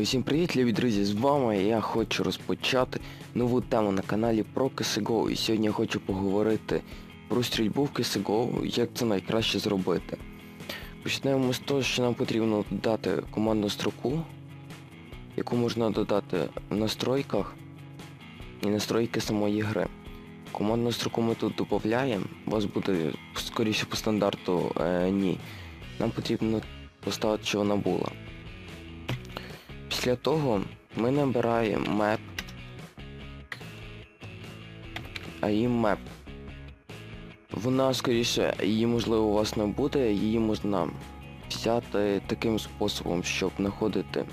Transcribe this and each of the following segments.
Всім привіт, любі друзі, з вами я хочу розпочати нову тему на каналі про CSGO. І сьогодні я хочу поговорити про стрільбу в CSGO, як це найкраще зробити. Почнемо з того, що нам потрібно додати командну строку, яку можна додати в настройках і настройки самої гри. Командну строку ми тут додаємо, у вас буде скоріше по стандарту е, ні. Нам потрібно поставити, що вона була. Після того ми набираємо map. А її map. Вона скоріше, її можливо у вас не буде, її можна взяти таким способом, щоб знаходити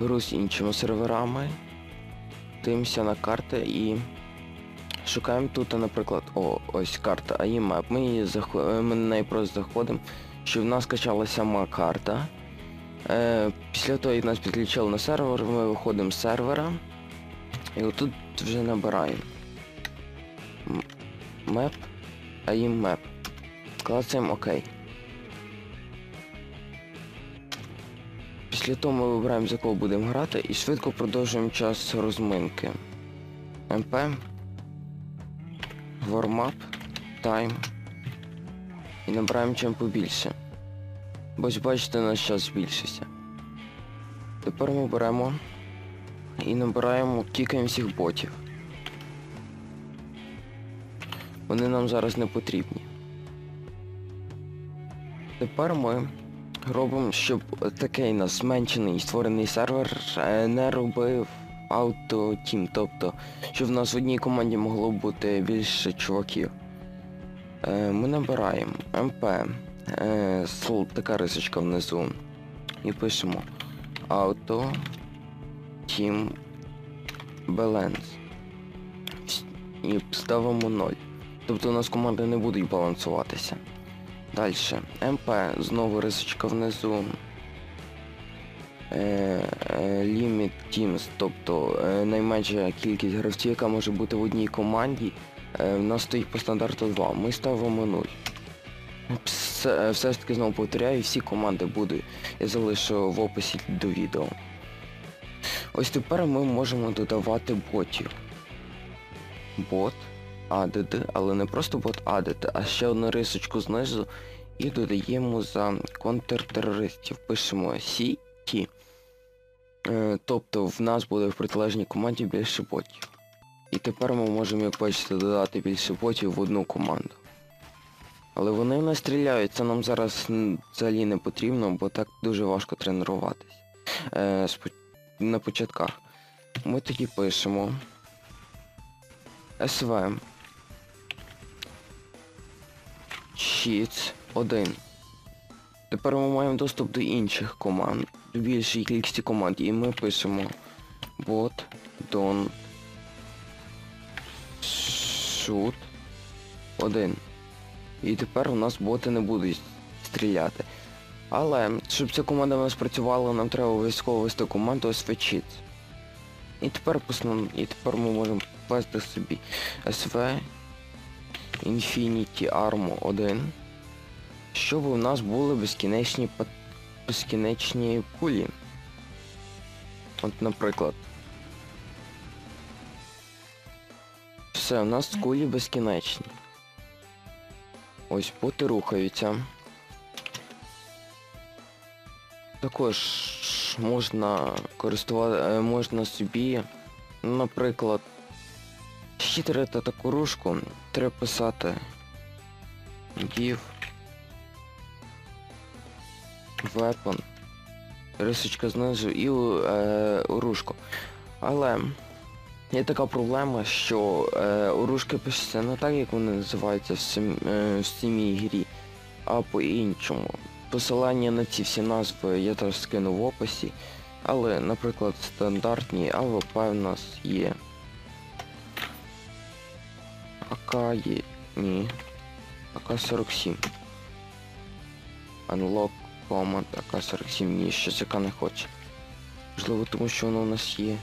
гру з іншими серверами. Дивимося на карти і шукаємо тут, наприклад, о, ось карта AIMAP. Ми, її заход... ми на неї просто заходимо, щоб в нас качалася сама карта. Е, Після того, як нас підключили на сервер, ми виходимо з сервера і отут вже набираємо map, AIM map. Клацаємо ОК. Після того ми вибираємо за кого будемо грати і швидко продовжуємо час розминки. MP, Warm-up, Time. І набираємо чим побільше. Бо ось бачите, наш час збільшився. Тепер ми беремо і набираємо, кікаємо всіх ботів. Вони нам зараз не потрібні. Тепер ми робимо, щоб такий нас зменшений створений сервер е, не робив автотім, тобто, щоб в нас в одній команді могло бути більше чуваків. Е, Ми набираємо МП, е, така рисочка внизу. І пишемо Auto Team Balance. І ставимо 0. Тобто у нас команди не будуть балансуватися. Далі. МП, знову рисочка внизу. Е, е, Limit Teams, тобто е, найменша кількість гравців, яка може бути в одній команді. Е, в нас стоїть по стандарту 2. Ми ставимо 0. Все, все ж таки знову повторяю, всі команди будуть. Я залишу в описі до відео. Ось тепер ми можемо додавати ботів. Бот, ADD, але не просто бот ADD, а ще одну рисочку знизу і додаємо за контртерористів. Пишемо CT. Е, тобто в нас буде в протилежній команді більше ботів. І тепер ми можемо, як бачите, додати більше ботів в одну команду. Але вони не стріляють, це нам зараз взагалі не потрібно, бо так дуже важко тренуватись. Е, на початках. Ми тоді пишемо SV Cheats 1. Тепер ми маємо доступ до інших команд, до більшої кількості команд, і ми пишемо bot don't shoot 1. І тепер у нас боти не будуть стріляти. Але, щоб ця команда у нас працювала, нам треба обов'язково ввести команду SVCheats. І тепер і тепер ми можемо ввести собі SV Infinity Armo 1. Щоб у нас були безкінечні безкінечні кулі. От, наприклад. Все, у нас кулі безкінечні. Ось боти рухаються. Також можна користувати, можна собі, наприклад, щитрити таку рушку, треба писати give weapon, рисочка знизу і е, урушку. Але є така проблема, що е, урушки пишуться не так, як вони називаються в, сім, е, в самій грі, а по-іншому. Посилання на ці всі назви я теж скину в описі, але, наприклад, стандартні АВП в нас є. АК є... Ні. АК-47. Unlock Command АК-47. Ні, щось яка не хоче. Можливо, тому що воно у нас є.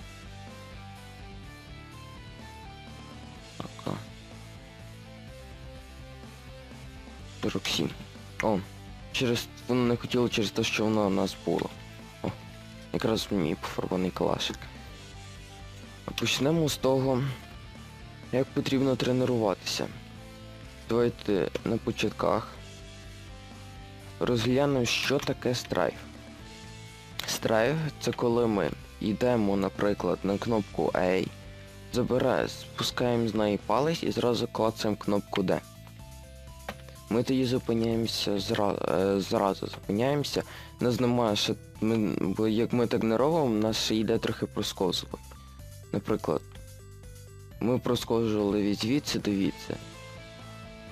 47. О. Через... Воно не хотіло через те, що воно у нас було. О. Якраз мій пофарбаний калашик. Почнемо з того, як потрібно тренуватися. Давайте на початках розглянемо, що таке страйф. Страйф це коли ми йдемо, наприклад, на кнопку A, забираємо, спускаємо з неї палець і зразу клацаємо кнопку D. Ми тоді зупиняємося зразу, зразу зупиняємося. Нас немає ще. Ми, бо як ми так не робимо, нас ще йде трохи просковзувати. Наприклад, ми просковжували від звідси до відси.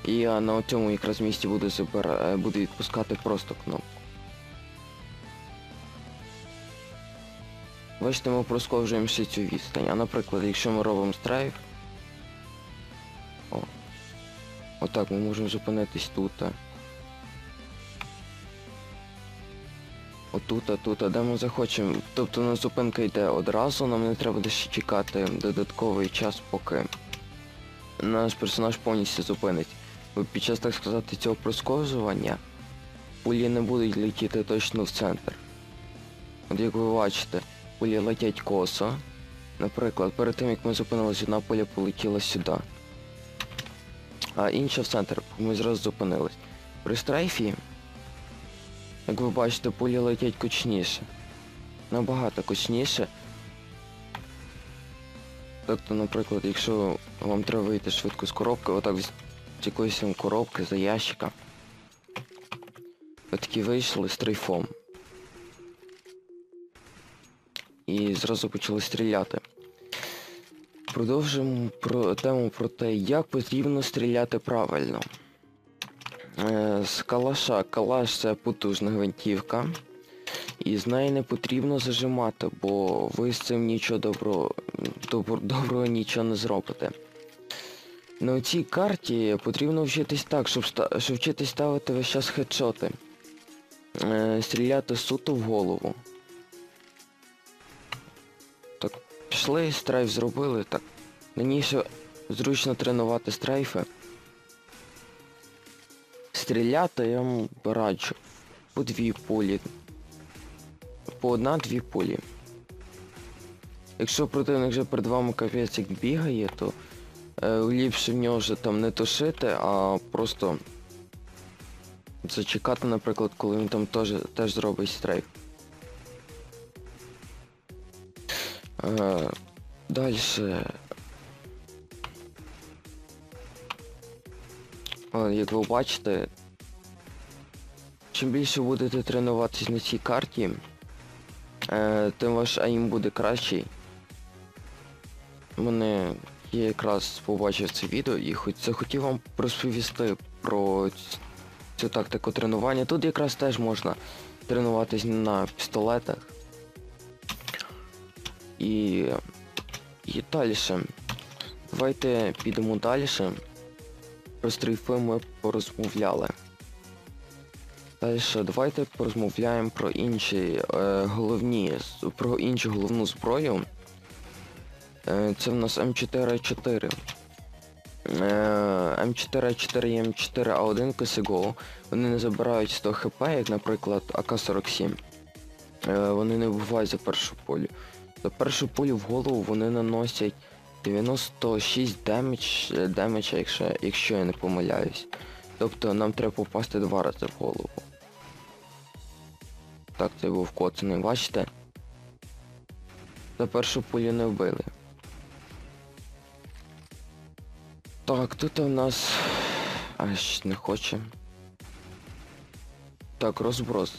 І я на цьому якраз місці буду забира... е, буду відпускати просто кнопку. Бачите, ми просковжуємо ще цю відстань. А наприклад, якщо ми робимо страйк, отак ми можемо зупинитись тут. Отут, тут, де ми захочемо. Тобто у нас зупинка йде одразу, нам не треба ще чекати додатковий час, поки наш персонаж повністю зупинить. Бо під час, так сказати, цього просковзування пулі не будуть летіти точно в центр. От як ви бачите, пулі летять косо. Наприклад, перед тим як ми зупинилися, одна пуля полетіла сюди. А інша в центр, ми зразу зупинились. При стрейфі, як ви бачите, пулі летять кучніше. Набагато кучніше. Тобто, наприклад, якщо вам треба вийти швидко з коробки, отак з якоїсь коробки за ящика. Ви такі вийшли з трейфом. І зразу почали стріляти. Продовжимо про тему про те, як потрібно стріляти правильно. Е, з калаша. Калаш це потужна гвинтівка. І з неї не потрібно зажимати, бо ви з цим нічого доброго, добро, доброго нічого не зробите. На цій карті потрібно вчитись так, щоб, щоб вчитись ставити весь час хедшоти. Е, стріляти суто в голову. Пішли, страйф зробили, так. Раніше зручно тренувати страйфи. Стріляти я вам раджу. По дві пулі. По одна-дві пулі. Якщо противник вже перед вами капець як бігає, то е, ліпше в нього вже там не тушити, а просто зачекати, наприклад, коли він там теж, теж зробить стрейф. Далі. Як ви бачите, чим більше будете тренуватись на цій карті, е, тим ваш аїм буде кращий. Мене я якраз побачив це відео і хоч захотів вам розповісти про цю тактику тренування. Тут якраз теж можна тренуватись на пістолетах. І, і далі. Давайте підемо далі. Про стрільфи ми порозмовляли. Далі давайте порозмовляємо про інші е, головні, про іншу головну зброю. Е, це в нас М4А4. Е, М4А4 і М4А1 Косиго. Вони не забирають 100 хп, як, наприклад, АК-47. Е, вони не вбивають за першу полю. За першу пулю в голову вони наносять 96 демедж, е, демеджа, якщо, якщо я не помиляюсь. Тобто нам треба попасти два рази в голову. Так, це був коцаний, бачите? За першу пулю не вбили. Так, тут у нас... Аж не хоче. Так, розброс.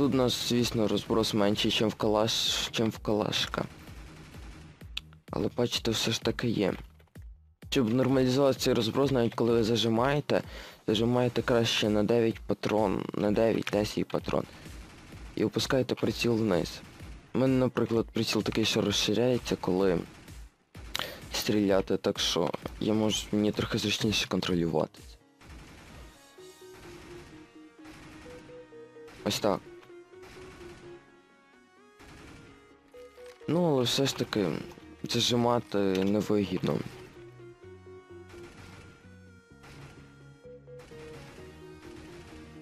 Тут у нас, звісно, розброс менший, ніж в калаш, чим в калашка. Але бачите, все ж таки є. Щоб нормалізувати цей розброс, навіть коли ви зажимаєте, зажимаєте краще на 9 патрон, на 9-10 патрон. І опускаєте приціл вниз. У мене, наприклад, приціл такий, що розширяється, коли стріляти, так що я можу мені трохи зручніше контролювати. Ось так. Ну, але все ж таки зажимати невигідно.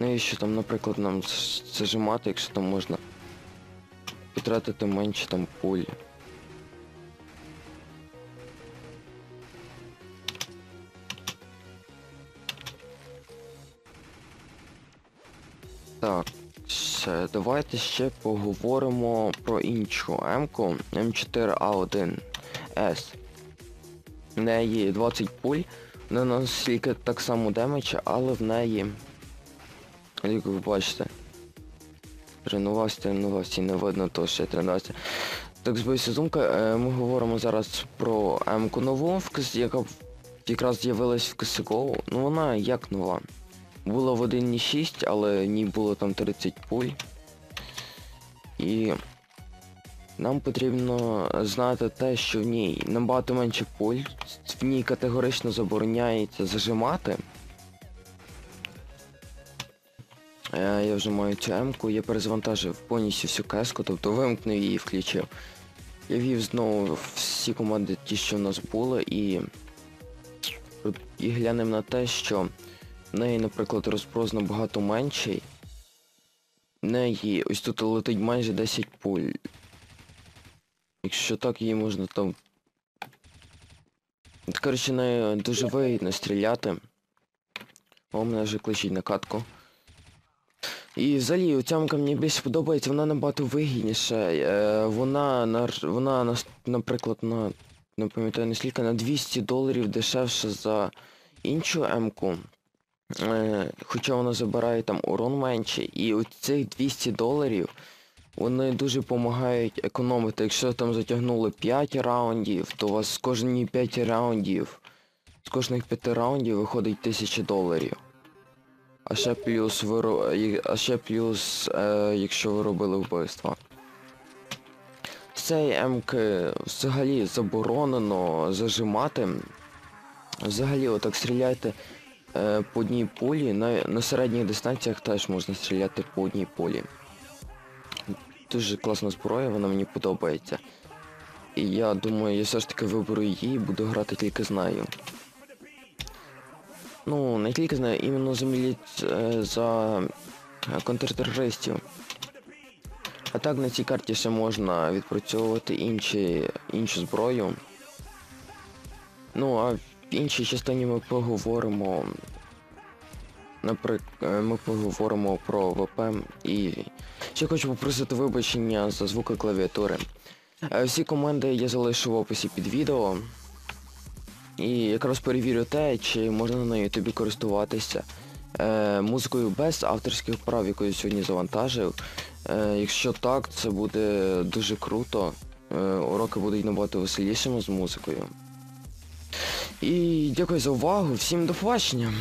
Навіщо там, наприклад, нам зажимати, якщо там можна потратити менше там пулі. Ще, давайте ще поговоримо про іншу М-ку М4А1С. В неї 20 пуль, вона наскільки так само демеджа, але в неї, як ви бачите, тренувався, тренувався і не видно то, я тренувався. Так, збився думка, е, ми говоримо зараз про М-ку нову, яка якраз з'явилась в CSGO. Ну вона як нова. Була в 1.6, але в ній було там 30 пуль. І нам потрібно знати те, що в ній набагато менше пуль, в ній категорично забороняється зажимати. Е, Я вже маю цю М-ку, я перезавантажив повністю всю кеску, тобто вимкнув її і включив. Я вів знову всі команди ті, що в нас були, і, і глянемо на те, що в неї, наприклад, розпрос набагато менший. В неї ось тут летить майже 10 пуль. Якщо так, її можна там. От, Коротше, нею дуже вигідно стріляти. О, мене вже кличуть на катку. І взагалі оця мка мені більше подобається, вона набагато вигідніша. Е, вона, нар- вона, наприклад, на, не пам'ятаю наскільки, на 200 доларів дешевше за іншу М-ку. Е, хоча вона забирає там урон менше. І от цих 200 доларів вони дуже допомагають економити. Якщо там затягнули 5 раундів, то у вас з кожні 5 раундів, з кожних 5 раундів виходить 1000 доларів. А ще плюс ви а ще плюс, е, якщо ви робили вбивство. З цієї М-ки взагалі заборонено зажимати. Взагалі отак стріляйте по одній пулі. На, на середніх дистанціях теж можна стріляти по одній пулі. Дуже класна зброя, вона мені подобається. І я думаю, я все ж таки виберу її і буду грати тільки з нею. Ну, не тільки з нею, іменно за міліць е, за е, контртерористів. А так на цій карті ще можна відпрацьовувати інші, іншу зброю. Ну, а в іншій частині ми поговоримо. Наприклад, ми поговоримо про ВП і ще хочу попросити вибачення за звуки клавіатури. Е, Всі команди я залишу в описі під відео. І якраз перевірю те, чи можна на ютубі користуватися е, музикою без авторських прав, яку я сьогодні завантажив. Е, якщо так, це буде дуже круто. Е, уроки будуть набагато веселішими з музикою. І дякую за увагу, всім до побачення!